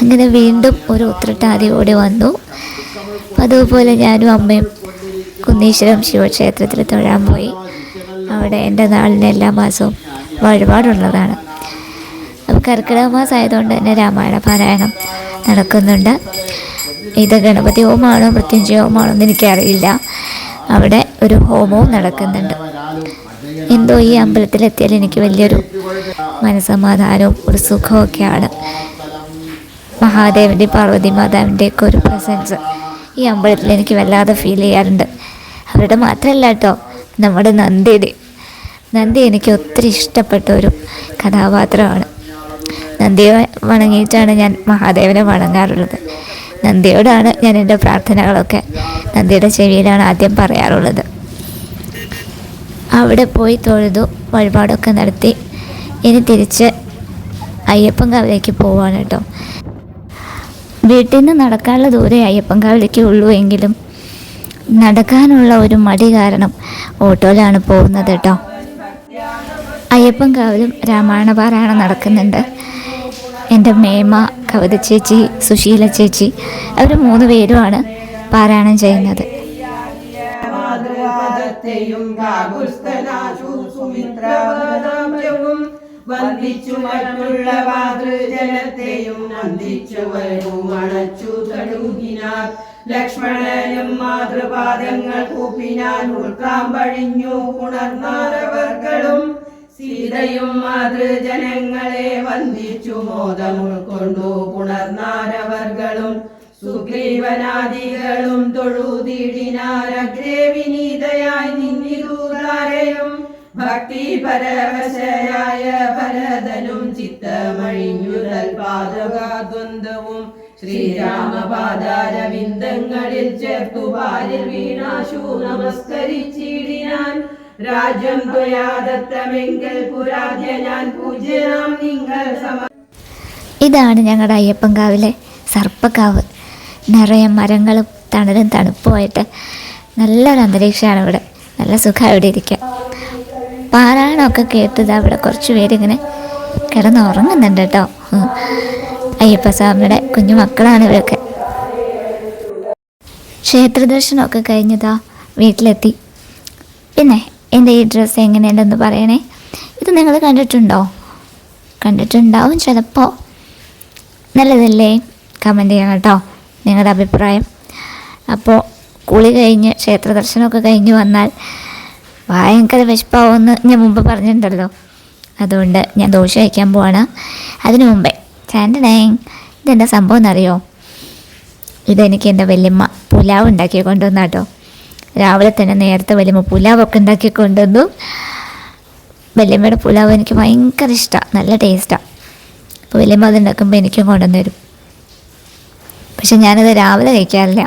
അങ്ങനെ വീണ്ടും ഒരു ഉത്രട്ടാതി കൂടി വന്നു. അതുപോലെ ഞാനും അമ്മയും കുന്നീശ്വരം ശിവക്ഷേത്രത്തിൽ തൊഴാൻ പോയി. അവിടെ എന്റെ നാളിന് എല്ലാ മാസവും വഴിപാടുള്ളതാണ്. അപ്പോൾ കർക്കിടക മാസം ആയതുകൊണ്ട് തന്നെ രാമായണ പാരായണം നടക്കുന്നുണ്ട്. ഇത് ഗണപതി ഹോമമാണോ മൃത്യുഞ്ജയ ഹോമമാണോ എന്ന് എനിക്കറിയില്ല. അവിടെ ഒരു ഹോമവും നടക്കുന്നുണ്ട്. എന്തോ ഈ അമ്പലത്തിലെത്തിയാൽ എനിക്ക് വലിയൊരു മനസമാധാനവും ഒരു സുഖമൊക്കെയാണ് മഹാദേവന്റെ പാർവതി മാതാവിന്റെ ഒക്കെ ഒരു പ്രസൻസ് ഈ അമ്പലത്തിൽ എനിക്ക് വല്ലാതെ ഫീൽ ചെയ്യാറുണ്ട്. അവരുടെ മാത്രമല്ല കേട്ടോ നമ്മുടെ നന്ദിയുടെ. നന്ദി എനിക്ക് ഒത്തിരി ഇഷ്ടപ്പെട്ട ഒരു കഥാപാത്രമാണ്. നന്ദിയെ വണങ്ങിയിട്ടാണ് ഞാൻ മഹാദേവനെ വണങ്ങാറുള്ളത്. നന്ദിയോടാണ് ഞാൻ എന്റെ പ്രാർത്ഥനകളൊക്കെ നന്ദിയുടെ ചെവിയിലാണ് ആദ്യം പറയാറുള്ളത്. അവിടെ പോയി തൊഴുതു വഴിപാടൊക്കെ നടത്തി. ഇനി തിരിച്ച് അയ്യപ്പൻ അയ്യപ്പൻകാവിലേക്ക് പോവാണ് കേട്ടോ വീട്ടിൽ നിന്ന് നടക്കാനുള്ള ദൂരെ അയ്യപ്പൻകാവിലേക്ക് ഉള്ളൂ എങ്കിലും നടക്കാനുള്ള ഒരു മടി കാരണം ഓട്ടോയിലാണ് പോകുന്നത് കേട്ടോ. അയ്യപ്പൻകാവിലും രാമായണ പാരായണം നടക്കുന്നുണ്ട്. എന്റെ മേമ കവിത ചേച്ചി സുശീല ചേച്ചി അവർ മൂന്ന് പേരുമാണ് പാരായണം ചെയ്യുന്നത്. വന്ദിച്ചു മറ്റുള്ള മാതൃജനത്തെയും വന്ദിച്ചു വരവും അണച്ചു തടുകിനാർ ലക്ഷ്മണനും മാതൃപാദങ്ങൾ കൂപ്പിനാൻ ഉൾക്കാമ്പഴിഞ്ഞു ഉണർന്നാരവർകളും. സീതയും മാതൃജനങ്ങളെ വന്ദിച്ചു മോദം ഉൾക്കൊണ്ടു പുണർന്നാരവർകളും. സുഗ്രീവനാദികളും തൊഴുതിടിനാരഗ്രേ വിനീതയായി ഭക്തി പരവശയായ ഭരതനും ചിത്തമഴിഞ്ഞു പാതകാദ്വന്ദ്വവും ശ്രീരാമപാദാരവിന്ദങ്ങളിൽ ചേർത്തു പാലിൽ വീണാശു നമസ്കരിച്ചിടിനാൻ. രാജ്യം ത്വയാദത്തമെങ്കിൽ പുരാജ്യ ഞാൻ പൂജ്യനാം നിങ്ങൾ സമ ഇതാണ് ഞങ്ങളുടെ അയ്യപ്പൻകാവിലെ സർപ്പക്കാവ്. നിറയെ മരങ്ങളും തണലും തണുപ്പുമായിട്ട് നല്ലൊരു അന്തരീക്ഷമാണ് ഇവിടെ നല്ല സുഖം ഇവിടെ ഇരിക്കാൻ. പാരായണമൊക്കെ കേട്ടത് അവിടെ കുറച്ച് പേരിങ്ങനെ കിടന്നുറങ്ങുന്നുണ്ട് കേട്ടോ. അയ്യപ്പ സ്വാമിയുടെ കുഞ്ഞു മക്കളാണ് ഇവരൊക്കെ. ക്ഷേത്ര ദർശനമൊക്കെ കഴിഞ്ഞതാ വീട്ടിലെത്തി. പിന്നെ എന്റെ ഈ ഡ്രസ്സ് എങ്ങനെയുണ്ടെന്ന് പറയണേ. ഇത് നിങ്ങൾ കണ്ടിട്ടുണ്ടോ? കണ്ടിട്ടുണ്ടാവും ചിലപ്പോൾ നല്ലതല്ലേ? കമന്റ് ചെയ്യണം കേട്ടോ നിങ്ങളുടെ അഭിപ്രായം. അപ്പോൾ കുളി കഴിഞ്ഞ് ക്ഷേത്ര ദർശനമൊക്കെ കഴിഞ്ഞ് വന്നാൽ ഭയങ്കര വിശപ്പാവുമെന്ന് ഞാൻ മുമ്പ് പറഞ്ഞിട്ടുണ്ടല്ലോ. അതുകൊണ്ട് ഞാൻ ദോശ കഴിക്കാൻ പോവാണ്. അതിനു മുമ്പേ ചാൻഡനേ ഇതെന്താ സംഭവം എന്നറിയോ? ഇതെനിക്ക് എന്റെ വലിയമ്മ പുലാവ് ഉണ്ടാക്കി കൊണ്ടുവന്ന കേട്ടോ രാവിലെ തന്നെ നേരത്തെ വലിയമ്മ പുലാവൊക്കെ ഉണ്ടാക്കി കൊണ്ടുവന്നു. വലിയമ്മയുടെ പുലാവ് എനിക്ക് ഭയങ്കര ഇഷ്ടമാണ് നല്ല ടേസ്റ്റാണ് അപ്പോൾ വലിയമ്മ അത് ഉണ്ടാക്കുമ്പോൾ എനിക്കും കൊണ്ടുവന്ന് തരും. പക്ഷെ ഞാനത് രാവിലെ കഴിക്കാറില്ല.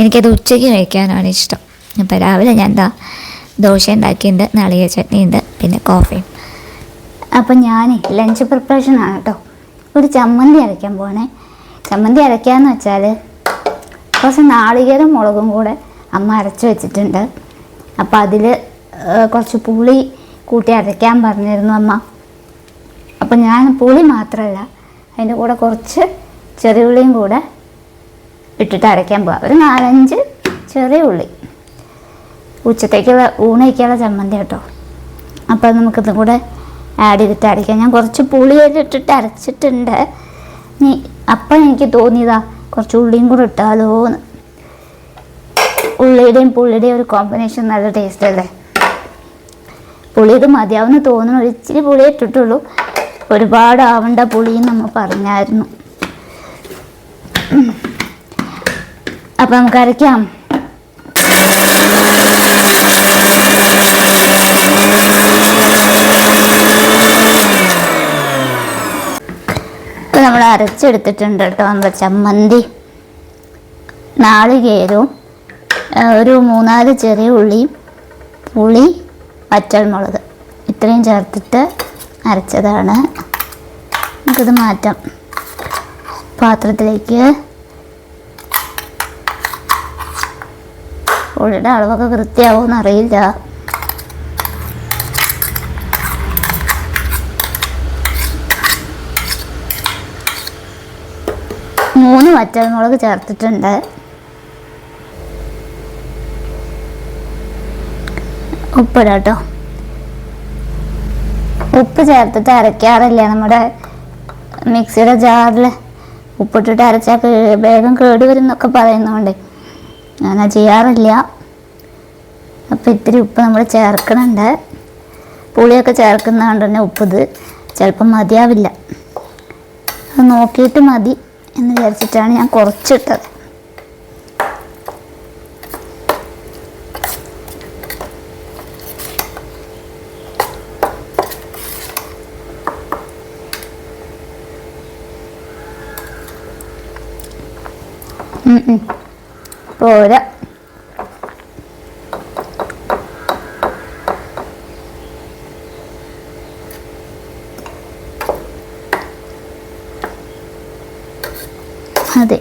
എനിക്കത് ഉച്ചയ്ക്ക് കഴിക്കാനാണ് ഇഷ്ടം. അപ്പോൾ രാവിലെ ഞാൻ എന്താ ദോശ ഉണ്ടാക്കിയിട്ടുണ്ട് നാളികേര ചട്നി ഉണ്ട് പിന്നെ കോഫിയും അപ്പം ഞാൻ ലഞ്ച് പ്രിപ്പറേഷൻ ആണ് കേട്ടോ ഒരു ചമ്മന്തി അരയ്ക്കാൻ പോകണേ ചമ്മന്തി അരയ്ക്കാന്ന് വെച്ചാൽ കുറച്ച് നാളികേരം മുളകും കൂടെ അമ്മ അരച്ച് വെച്ചിട്ടുണ്ട്. അപ്പോൾ അതിൽ കുറച്ച് പുളി കൂട്ടി അരയ്ക്കാൻ പറഞ്ഞിരുന്നു അമ്മ. അപ്പം ഞാൻ പുളി മാത്രമല്ല അതിന്റെ കൂടെ കുറച്ച് ചെറിയ ഉള്ളിയും കൂടെ ഇട്ടിട്ട് അരയ്ക്കാൻ പോകാം ഒരു നാലഞ്ച് ചെറിയ ഉള്ളി. ഉച്ചത്തേക്കുള്ള ഊണയ്ക്കാനുള്ള ചമ്മന്തി കേട്ടോ. അപ്പോൾ നമുക്കിതും കൂടെ ആഡ് ചെയ്തിട്ട് അരയ്ക്കാം ഞാൻ കുറച്ച് പുളി ഇട്ടിട്ട് അരച്ചിട്ടുണ്ട്. നീ അപ്പം എനിക്ക് തോന്നിയതാ കുറച്ച് ഉള്ളിയും കൂടെ ഇട്ടാലോ എന്ന്. ഉള്ളിയുടെയും പുള്ളിയുടെയും ഒരു കോമ്പിനേഷൻ നല്ല ടേസ്റ്റ് അല്ലേ? പുളി ഇത് മതിയാവുന്ന തോന്നുന്നു. ഒരു ഇച്ചിരി പുളിയേ ഇട്ടിട്ടുള്ളൂ. ഒരുപാട് ആവണ്ട പുളിയും നമ്മൾ പറഞ്ഞായിരുന്നു. അപ്പം നമുക്ക് അരയ്ക്കാം ഇപ്പം നമ്മൾ അരച്ചെടുത്തിട്ടുണ്ട് കേട്ടോ നമ്മുടെ ചമ്മന്തി. നാളികേരവും ഒരു മൂന്നാൽ ചെറിയ ഉള്ളിയും പുളി വറ്റൽമുളക്. ഇത്രയും ചേർത്തിട്ട് അരച്ചതാണ്. നമുക്കിത് മാറ്റാം. പാത്രത്തിലേക്ക് പുളിയുടെ അളവൊക്കെ കൃത്യമാവുമെന്ന് അറിയില്ല മൂന്ന് വറ്റൽമുളക് ചേർത്തിട്ടുണ്ട്. ഉപ്പിടാട്ടോ. ഉപ്പ് ചേർത്തിട്ട് അരയ്ക്കാറില്ല. നമ്മുടെ മിക്സിയുടെ ജാറിൽ ഉപ്പിട്ടിട്ട് അരച്ചാൽ വേഗം കേട് വരും എന്നൊക്കെ പറയുന്നതുകൊണ്ട് അങ്ങനെ ചെയ്യാറില്ല. അപ്പോൾ ഇത്തിരി ഉപ്പ് നമ്മൾ ചേർക്കണുണ്ട്. പുളിയൊക്കെ ചേർക്കുന്നതുകൊണ്ട് തന്നെ ഉപ്പ് ഇത് ചിലപ്പം മതിയാവില്ല. അത് നോക്കിയിട്ട് മതി. എന്ന് വിചാരിച്ചിട്ടാണ് ഞാൻ കുറച്ചിട്ടത്. പോരാ അതെ.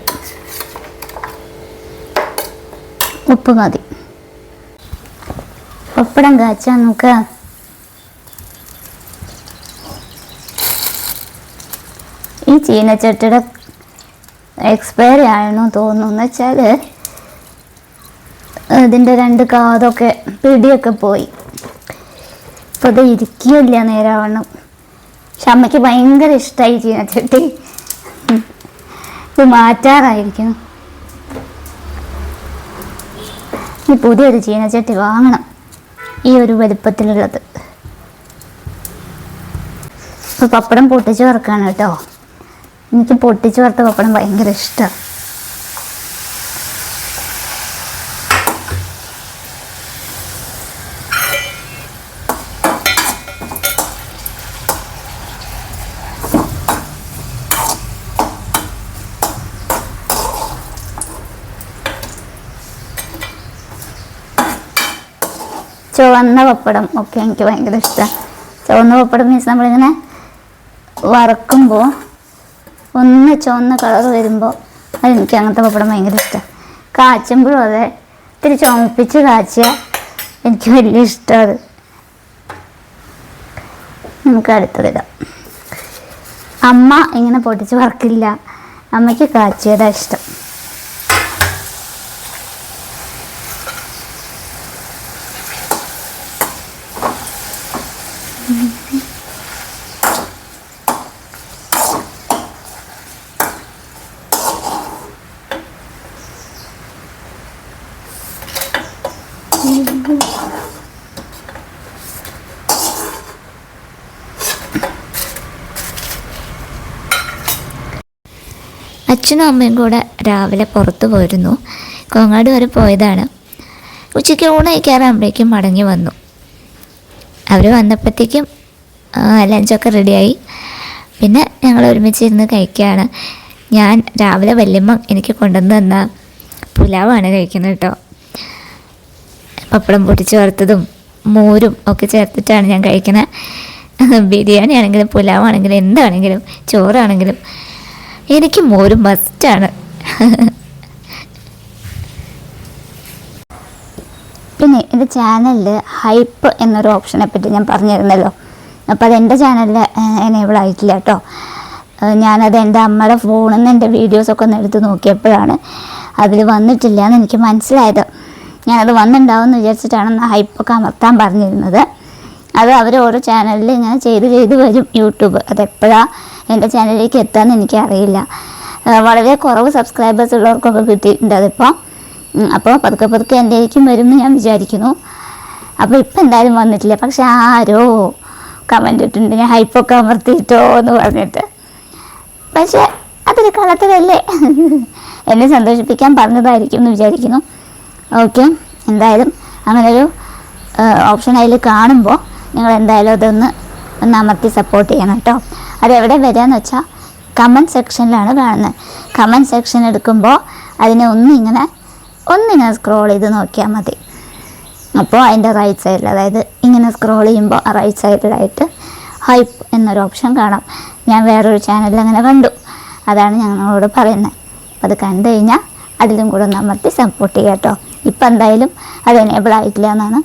ഉപ്പ് മതി. പപ്പടം കാച്ചാൻ നോക്ക. ഈ ചീനച്ചട്ടിയുടെ എക്സ്പയറി ആണെന്ന് തോന്നുന്നു. വെച്ചാൽ ഇതിന്റെ രണ്ട് കാതൊക്കെ പിടിയൊക്കെ പോയി. അപ്പോൾ ഇത് ഇരിക്കില്ല നേരാവണ്ണം. പക്ഷെ അമ്മയ്ക്ക് ഭയങ്കര ഇഷ്ടമായി ചീനച്ചട്ടി. ഇത് മാറ്റാറായിരിക്കുന്നു. ഈ പുതിയൊരു ചീനച്ചട്ടി വാങ്ങണം. ഈ ഒരു വലുപ്പത്തിലുള്ളത്. ഇപ്പോൾ പപ്പടം പൊട്ടിച്ച് വറുക്കാണ് കേട്ടോ. എനിക്ക് പൊട്ടിച്ച് വറുത്ത പപ്പടം ഭയങ്കര ഇഷ്ടമാണ് ചുവന്ന പപ്പടം. ഒക്കെ എനിക്ക് ഭയങ്കര ഇഷ്ടമാണ് ചുവന്ന പപ്പടം മീൻസ് നമ്മളിങ്ങനെ വറക്കുമ്പോൾ ഒന്ന് ചുവന്ന കളർ വരുമ്പോൾ അതെനിക്ക് അങ്ങനത്തെ പപ്പടം ഭയങ്കര ഇഷ്ടമാണ് കാച്ചുമ്പോഴും അതെ. ഇത്തിരി ചുമപ്പിച്ച് കാച്ചിയ എനിക്ക് വലിയ ഇഷ്ടമാണ് നമുക്ക് അടുത്തതിടാം അമ്മ ഇങ്ങനെ പൊട്ടിച്ച് വറക്കില്ല. അമ്മയ്ക്ക് കാച്ചിയതാണ് ഇഷ്ടം. അച്ഛനും അമ്മയും കൂടെ രാവിലെ പുറത്തു പോയിരുന്നു. കോങ്ങാട് വരെ പോയതാണ്. ഉച്ചയ്ക്ക് ഊണയക്കാറാകുമ്പോഴേക്കും മടങ്ങി വന്നു. അവർ വന്നപ്പോഴത്തേക്കും ലഞ്ചൊക്കെ റെഡിയായി. പിന്നെ ഞങ്ങൾ ഒരുമിച്ച് ഇരുന്ന് കഴിക്കുകയാണ്. ഞാൻ രാവിലെ വല്യമ്മ എനിക്ക് കൊണ്ടുവന്ന് തന്ന പുലാവാണ് കഴിക്കുന്നത് കേട്ടോ. പപ്പടം പൊട്ടിച്ച് വറുത്തതും മോരും ഒക്കെ ചേർത്തിട്ടാണ് ഞാൻ കഴിക്കുന്നത് ബിരിയാണി ആണെങ്കിലും പുലാവാണെങ്കിലും എന്താണെങ്കിലും ചോറാണെങ്കിലും എനിക്ക് മോരും മസ്റ്റാണ് പിന്നെ എന്റെ ചാനലിൽ ഹൈപ്പ് എന്നൊരു ഓപ്ഷനെ പറ്റി ഞാൻ പറഞ്ഞിരുന്നല്ലോ. അപ്പോൾ അത് എന്റെ ചാനലിൽ എനേബിൾ ആയിട്ടില്ല കേട്ടോ ഞാനത് എന്റെ അമ്മയുടെ ഫോണിൽ നിന്ന് എന്റെ വീഡിയോസൊക്കെ ഒന്ന് എടുത്ത് നോക്കിയപ്പോഴാണ് അതിൽ വന്നിട്ടില്ല എന്ന് എനിക്ക് മനസ്സിലായത്. ഞാനത് വന്നിട്ടുണ്ടാവും എന്ന് വിചാരിച്ചിട്ടാണ് ഹൈപ്പൊക്കെ അമർത്താൻ പറഞ്ഞിരുന്നത്. അത് അവർ ഓരോ ചാനലിൽ ഇങ്ങനെ ചെയ്ത് ചെയ്ത് വരും യൂട്യൂബ്. അതെപ്പോഴാണ് എന്റെ ചാനലിലേക്ക് എത്താമെന്ന് എനിക്കറിയില്ല. വളരെ കുറവ് സബ്സ്ക്രൈബേഴ്സ് ഉള്ളവർക്കൊക്കെ കിട്ടിയിട്ടുണ്ട് അതിപ്പോൾ അപ്പോൾ പതുക്കെ പതുക്കെ എന്റെയിലേക്കും വരുമെന്ന് ഞാൻ വിചാരിക്കുന്നു. അപ്പോൾ ഇപ്പം എന്തായാലും വന്നിട്ടില്ല. പക്ഷെ ആരോ കമന്റ് ഇട്ടിട്ടുണ്ട്. ഞാൻ ഹൈപ്പൊക്കെ അമർത്തിയിട്ടോ എന്ന് പറഞ്ഞിട്ട്. പക്ഷേ അതൊരു കളത്തിലല്ലേ എന്നെ സന്തോഷിപ്പിക്കാൻ പറഞ്ഞതായിരിക്കും എന്ന് വിചാരിക്കുന്നു. ഓക്കെ. എന്തായാലും അങ്ങനൊരു ഓപ്ഷൻ അതിൽ കാണുമ്പോൾ നിങ്ങൾ എന്തായാലും അതൊന്ന് ഒന്ന് അമർത്തി സപ്പോർട്ട് ചെയ്യണം കേട്ടോ അതെവിടെ വരികയെന്ന് വെച്ചാൽ കമന്റ് സെക്ഷനിലാണ് കാണുന്നത്. കമന്റ് സെക്ഷൻ എടുക്കുമ്പോൾ അതിനെ ഒന്നിങ്ങനെ ഒന്നിങ്ങനെ സ്ക്രോൾ ചെയ്ത് നോക്കിയാൽ മതി. അപ്പോൾ അതിന്റെ റൈറ്റ് സൈഡിൽ അതായത് ഇങ്ങനെ സ്ക്രോൾ ചെയ്യുമ്പോൾ റൈറ്റ് സൈഡിലായിട്ട് ഹൈപ്പ് എന്നൊരു ഓപ്ഷൻ കാണാം. ഞാൻ വേറൊരു ചാനലിൽ അങ്ങനെ കണ്ടു. അതാണ് ഞങ്ങളോട് പറയുന്നത്. അപ്പോൾ അത് കണ്ടു കഴിഞ്ഞാൽ അതിലും കൂടെ ഒന്ന് അമർത്തി സപ്പോർട്ട് ചെയ്യാം കേട്ടോ ഇപ്പം എന്തായാലും അത് എനേബിൾ ആയിട്ടില്ല എന്നാണ്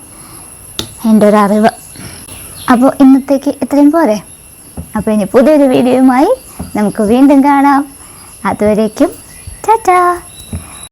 എന്റെ ഒരു അറിവ്. അപ്പോൾ ഇന്നത്തേക്ക് ഇത്രയും പോരെ. അപ്പോൾ ഇനി പുതിയൊരു വീഡിയോയുമായി നമുക്ക് വീണ്ടും കാണാം. അതുവരേക്കും ടാറ്റാ!